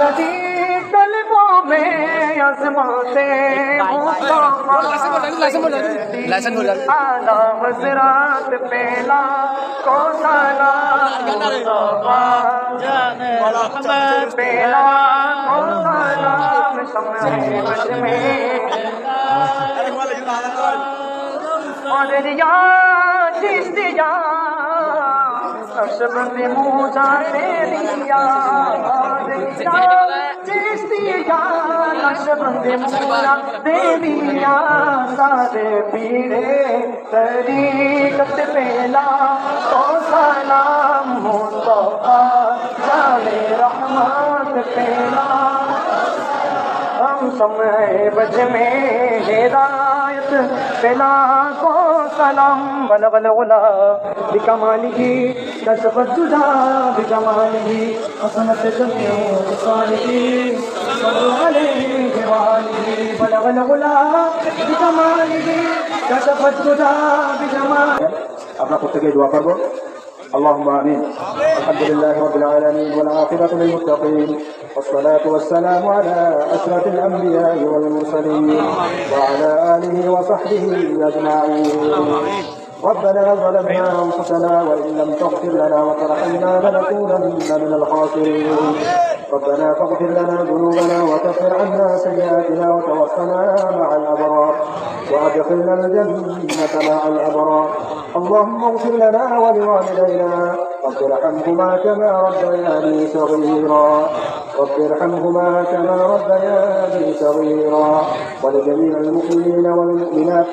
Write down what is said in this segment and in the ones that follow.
सदी कलबों में आजमाते आला हजरात पहला को साला पहला को साला में और रिया जिस दिया اشب نے موجا دے دیا اشب نے موجا پہلا تو سلام ہو تو جانے رحمت ہم سمے بج میں ہیرا پلا کو سلام بلغ الغلا بکماله کشف الدجى بجماله حسنت جميع الصالحين صلوا عليه وآله بلغ الغلا بكماله كشف الدجى بجماله আমরা প্রত্যেকেই দোয়া করবো اللهم امين الحمد لله رب العالمين والعاقبه للمتقين والصلاة والسلام على أشرف الأنبياء والمرسلين وعلى آله وصحبه أجمعين. ربنا ظلمنا أنفسنا وإن لم تغفر لنا وترحمنا لنكونن من الخاسرين. ربنا فاغفر لنا ذنوبنا وكفر عنا سيئاتنا وتوفنا مع الأبرار وأدخلنا الجنة مع الأبرار. اللهم اغفر لنا ولوالدينا رب ارحمهما كما ربياني صغيرا. رب ارحمهما كما ربياني صغيرا. ولجميع المؤمنين والمؤمنات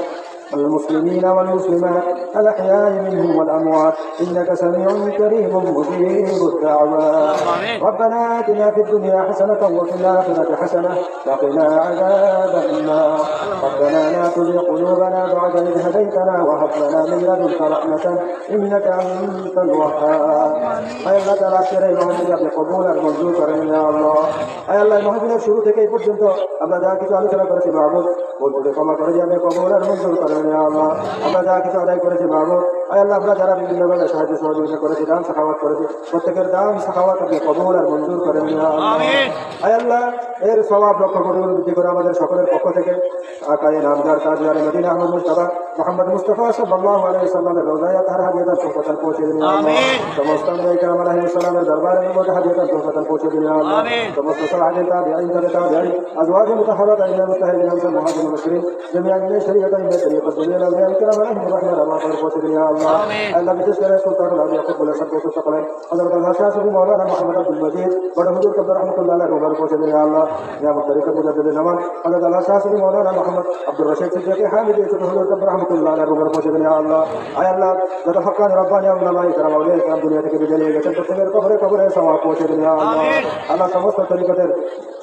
المسلمين والمسلمات الأحياء منهم والأموات إنك سميع كريم مجيب الدعوات ربنا آتنا في الدنيا حسنة وفي الآخرة حسنة وقنا عذاب النار ربنا لا تزغ قلوبنا بعد إذ هديتنا وهب لنا من لدنك رحمة إنك أنت الوهاب أي الله تعالى আজকের এই মহাবিদ্যা আপনি কবুল আর মঞ্জুর করেন ইয়া আল্লাহ আয় আল্লাহ এই মহাবিদ্যার শুরু থেকে এই পর্যন্ত আমরা যা কিছু আলোচনা করেছি মাহবুব বলতে ক্ষমা করে দিয়ে আপনি কবুল আর মঞ্জুর করেন ইয়া আল্লাহ। আমরা যা কিছু আদায় করেছি বাবু আল্লাহ আমরা যারা বিভিন্নভাবে সাহায্য সহযোগিতা করেছি দান সাখাওয়াত করেছি প্রত্যেকের দান সাখাওয়াত আপনি কবুল আর মঞ্জুর করেন ইয়া আল্লাহ এর সবাব লক্ষ্য কোটি করে বৃদ্ধি করে আমাদের সকলের পক্ষ থেকে আকারে নামদার কাজুয়ারে Medina Ahmad Mustafa Muhammad Mustafa সাল্লাল্লাহু আলাইহি সাল্লামের রোজায় তার হাজিয়ে তার সুখতার পৌঁছে দিন। আমিন। সমস্ত আমাদেরকে আমার আলাইহি সালামের দরবারে মোট হাজিয়ে তার সুখতার পৌঁছে দিন আমিন। সমস্ত সাহাবায়ে তাবেঈন তাবেঈন আজওয়াজ মুতাহহারাত আইনা মুতাহহিরিন আনসার মুহাজির মুসলিম جميع من شريعة من طريق الدنيا لا غير الكرام عليهم رحمة الله وبركاته يا الله الله بتس کرے سلطان الذي يقبل سب وتقبل নিয়ামত তরিকা পূজা দেবে নামান হযরত আল্লাহ শাহসুরি মাওলানা মোহাম্মদ আব্দুর রশিদ সিদ্দিকী হামিদি ছোট হযরত রহমাতুল্লাহ আলাইহি রুহের পৌঁছে দেন আল্লাহ। আয় আল্লাহ যত হকান রব্বানি আল্লাহ ইকরাম আউলিয়া ইকরাম দুনিয়া থেকে বিদায় নিয়ে গেছেন প্রত্যেকের কবরে কবরে সওয়াব পৌঁছে দেন আল্লাহ। আল্লাহ সমস্ত তরিকাতের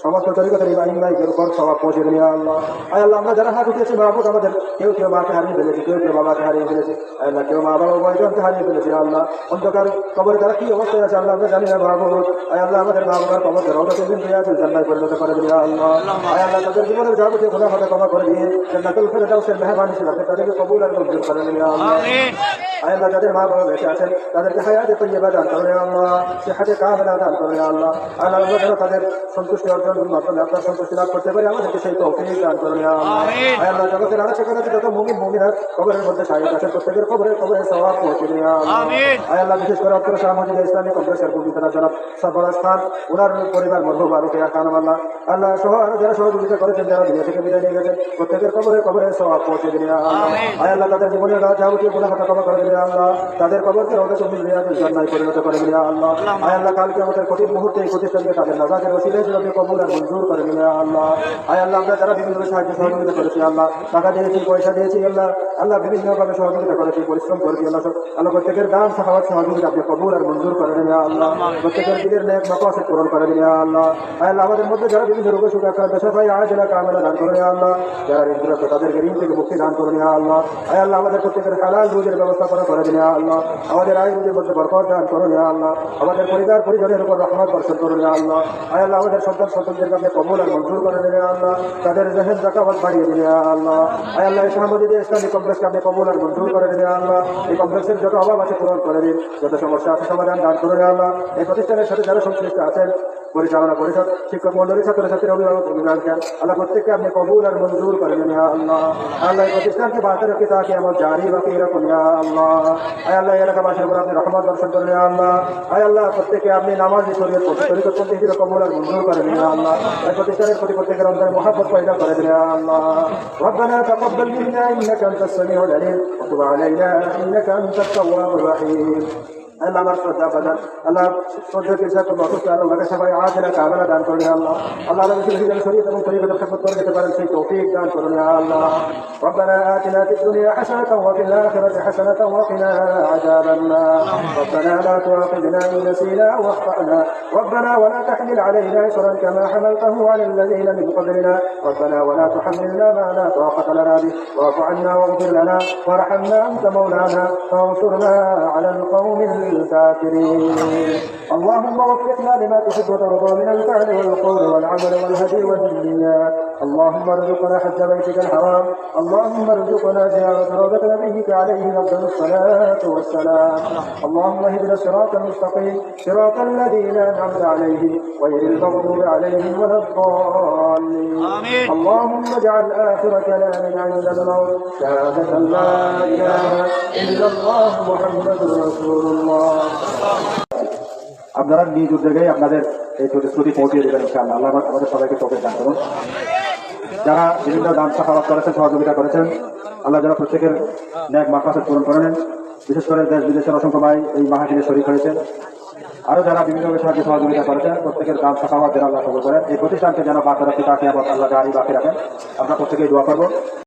সমস্ত তরিকাতের ইব্রাহিম ভাইদের উপর সওয়াব পৌঁছে দেন আল্লাহ। আয় আল্লাহ আমরা যারা হাত উঠিয়েছি মাহবুব আমাদের কেউ কেউ মাকে হারিয়ে ফেলেছে কেউ কেউ বাবাকে হারিয়ে ফেলেছে আয় আল্লাহ কেউ মা বাবা বয়জনকে হারিয়ে ফেলেছে আল্লাহ। অন্ধকার কবরে তারা কি অবস্থায় আছে আল্লাহ আমরা জানি না মাহবুব আয় আল্লাহ আমাদের মা বাবার কবর রওদা সেদিন পেয়ে আছে জান্নায় পরিণত করে দিন আল্লাহ। আয় আল্লাহ তাদের জীবনের যাবতীয় গুনাহ খাতা ক্ষমা করে দিয়ে জান্নাতুল ফেরদাউসের মেহরবানি ছিল তাদেরকে কবুল আর মঞ্জুর করে দিন আল্লাহ। আয় আল্লাহ যাদের মা বাবা বেঁচে আছেন তাদেরকে হায়াতে তৈয়বা দান করুন আল্লাহ। সেহাতে কামেলা দান করুন আল্লাহ। আল্লাহ আমরা যেন তাদের সন্তুষ্টি অর্জন মাধ্যমে আপনার সন্তুষ্টি লাভ করতে পারি আমাদেরকে সেই তৌফিক দান করুন আল্লাহ। আয় আল্লাহ জগতের আলো সেখানে যত মুমিন মুমিনাত কবরের মধ্যে আছেন প্রত্যেকের কবরে কবরে সওয়াব পৌঁছে দিন আল্লাহ। বিশেষ করে আপনার মজিদ ইসলামী কংগ্রেসের জনাব সরবরাজ খান ওনার পরিবার খান আল্লাহ আল্লাহ সহ আরও যারা সহযোগিতা করেছেন যারা দুনিয়া থেকে বিদায় নিয়ে গেছেন প্রত্যেকের কবরে কবরে সওয়াব পৌঁছে ইয়া আল্লাহ। আয় আল্লাহ তাদের জীবনের যাবতীয় গুনাহ খাতা ক্ষমা করে ইয়া আল্লাহ। তাদের কবরকে তুমি রিয়াজুল জান্নায় পরিণত করে ইয়া আল্লাহ। আয় আল্লাহ কালকে আমাদের কঠিন মুহূর্তে এই প্রতিষ্ঠানকে তাদের নাজাতের ওসিলায় যদি কবুল কবুল আর মঞ্জুর করে ইয়া আল্লাহ। আয় আল্লাহ আমরা যারা বিভিন্ন সাহায্য সহযোগিতা করেছি আল্লাহ টাকা দিয়েছি পয়সা দিয়েছি আল্লাহ আল্লাহ বিভিন্নভাবে সহযোগিতা করেছি পরিশ্রম করেছি আল্লাহ আল্লাহ প্রত্যেকের দান সাহায্য সহযোগিতা আপনি কবুল আর মঞ্জুর করে দিন ইয়া আল্লাহ। প্রত্যেকের দিনের নেক মকাসিদ পূরণ করে ইয়া আল্লাহ। আয় আল্লাহ আমাদের মধ্যে যারা বিভিন্ন রোগে সুখে আক্রান্ত সবাই আজ এলাকা আমরা দান করে আল্লাহ। যারা ঋণগ্রস্ত তাদেরকে ঋণ থেকে মুক্তি দান করে ইয়া আল্লাহ। আয় আল্লাহ, আমাদের প্রত্যেকের হালাল রুজের ব্যবস্থা করা করে ইয়া আল্লাহ। আমাদের আয় রুজের মধ্যে বরকত দান করুন ইয়া আল্লাহ। আমাদের পরিবার, পরিজনের উপর রহমত বর্ষণ করুন ইয়া আল্লাহ। আয় আল্লাহ, আমাদের সন্তান সন্তানদেরকে কাছে কবুল আর মঞ্জুর করে দিন ইয়া আল্লাহ। তাদের জহের জাকাবাদ বাড়িয়ে দিন ইয়া আল্লাহ। আয় আল্লাহ, এই সহমদিতে ইসলামী কমপ্লেক্সকে আপনি কবুল আর মঞ্জুর করে দিন ইয়া আল্লাহ। এই কমপ্লেক্সের যত অভাব আছে পূরণ করে দিন। যত সমস্যা আছে সমাধান দান করুন ইয়া আল্লাহ। এই প্রতিষ্ঠানের সাথে যারা সংশ্লিষ্ট আছেন পরিচালনা পরিষদ শিক্ষক মন্ডলী ছাত্রছাত্রীর অভিভাবক অভিভাবক আল্লাহ প্রত্যেককে আপনি কবুল আর মঞ্জুর করেন ইয়া আল্লাহ আল্লাহ এই প্রতিষ্ঠানকে বাঁচতে রাখি তাকে আমার জারি বাকি রাখুন ইয়া আল্লাহ আয় আল্লাহ এই এলাকাবাসীর উপর আপনি রহমত দর্শন করেন ইয়া আল্লাহ আয় আল্লাহ প্রত্যেকে আপনি নামাজ শরীর শরীর করতে হিসেবে কবুল আর মঞ্জুর করেন ইয়া আল্লাহ এই প্রতিষ্ঠানের প্রতি প্রত্যেকের অন্তরে মহাব্বত পয়দা করে দিন ইয়া আল্লাহ ربنا تقبل منا انك انت السميع العليم وتب علينا انك انت التواب الرحيم ಎಲ್ಲ ಮರ್ಸೋದ ಬದಲ ಎಲ್ಲ ಸೋದ ಕೆಲಸ ತುಂಬ ಅನುಷ್ಠಾನ ಮಗ ಸಭೆ ಆದಿನ ಕಾಮನ ದಾನ ಕೊಡಲಿ ಅಲ್ಲ ಅಲ್ಲ ಅದನ್ನು ತಿಳಿಸಿದ ಸರಿ ತಮ್ಮ ತರಿ ಬದಲ ಸತ್ವರ್ಗ ತಬರಲ್ ಸೈ ತೌಫೀಕ್ ದಾನ ಕೊಡಲಿ ಅಲ್ಲ ربنا آتنا في الدنيا حسنة وفي الآخرة حسنة وقنا عذاب النار. ربنا لا تؤاخذنا إن نسينا أو أخطأنا. ربنا ولا تحمل علينا إصرا كما حملته على الذين من قبلنا. ربنا ولا تحملنا ما لا طاقة لنا به. واعف عنا واغفر لنا. وارحمنا أنت مولانا. فانصرنا على القوم الكافرين اللهم وفقنا لما تحب وترضى من الفعل والقول والعمل والهدي والنيات اللهم ارزقنا حج بيتك الحرام. اللهم ارزقنا زيارة روضة نبيك عليه أفضل الصلاة والسلام. اللهم اهدنا الصراط المستقيم. صراط الذين أنعمت عليهم غير المغضوب عليهم ولا الضالين. اللهم اجعل آخر كلامنا عند الموت. شهادة لا إله আপনারা নিজ উদ্যোগেই আপনাদের এই প্রতিশ্রুতি পৌঁছে দেবেন ইনশাআল্লাহ। আল্লাহ আমাদের সবাইকে চোখে দান করুন। যারা বিভিন্ন দান সাফাবাদ করেছেন, সহযোগিতা করেছেন, আল্লাহ যারা প্রত্যেকের ন্যাক মাফাসের পূরণ করেন বিশেষ করে দেশ বিদেশের অসংখ্য ভাই এই মাহাটিনে শরীর করেছেন আরও যারা বিভিন্ন সাহায্য সহযোগিতা করেছেন, প্রত্যেকের দান সাফাবাদ যারা আল্লাহ কবুল করেন। এই প্রতিষ্ঠানকে যেন বাকি রাখি তাকে আবার আল্লাহ গাড়ি বাকি রাখেন। আমরা প্রত্যেকেই দোয়া করব।